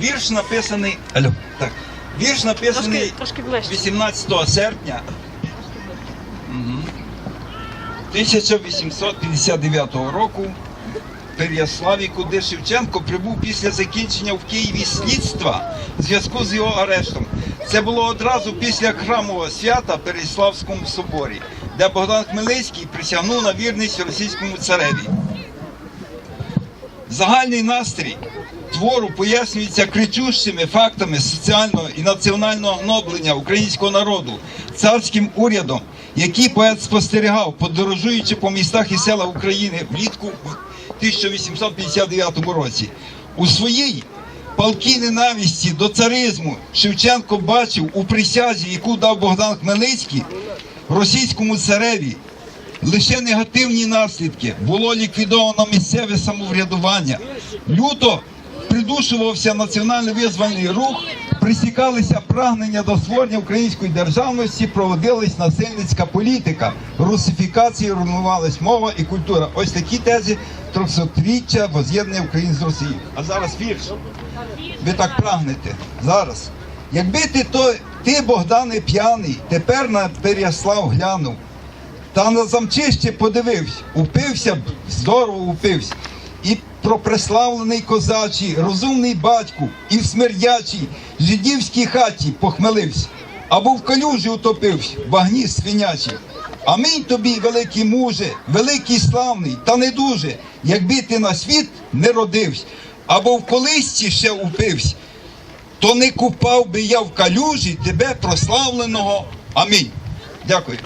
Вірш написаний. Алло, так. Вірш написаний Трошки, трошки 18 серпня 1859 року в Переяславі, куди Шевченко прибув після закінчення в Києві слідства в зв'язку з його арештом. Це було одразу після храмового свята в Переяславському соборі, де Богдан Хмельницький присягнув на вірність російському цареві. Загальний настрій твору пояснюється кричущими фактами соціального і національного гноблення українського народу царським урядом, який поет спостерігав, подорожуючи по містах і селах України влітку в 1859 році. У своїй палкій ненависті до царизму Шевченко бачив у присязі, яку дав Богдан Хмельницький, російському цареві лише негативні наслідки. Було ліквідовано місцеве самоврядування. Люто придушувався національно-визвольний рух, присікалися прагнення до створення української державності, проводилась насильницька політика, русифікація, руйнувалась мова і культура. Ось такі тези 300-річчя воз'єднання України з Росією. А зараз вірш. Ви так прагнете зараз. Якби ти то ти, Богдане, п'яний, тепер на Переяслав глянув. Та на замчище подивився, упився здорово упився. І про преславлений козачий, розумний батьку, і в смердячій жидівській хаті похмелився, або в калюжі утопився, в багні свинячій. Амінь тобі, великий муже, великий славний, та не дуже, якби ти на світ не родився, або в колисці ще упився, то не купав би я в калюжі тебе прославленого. Амінь. Дякую.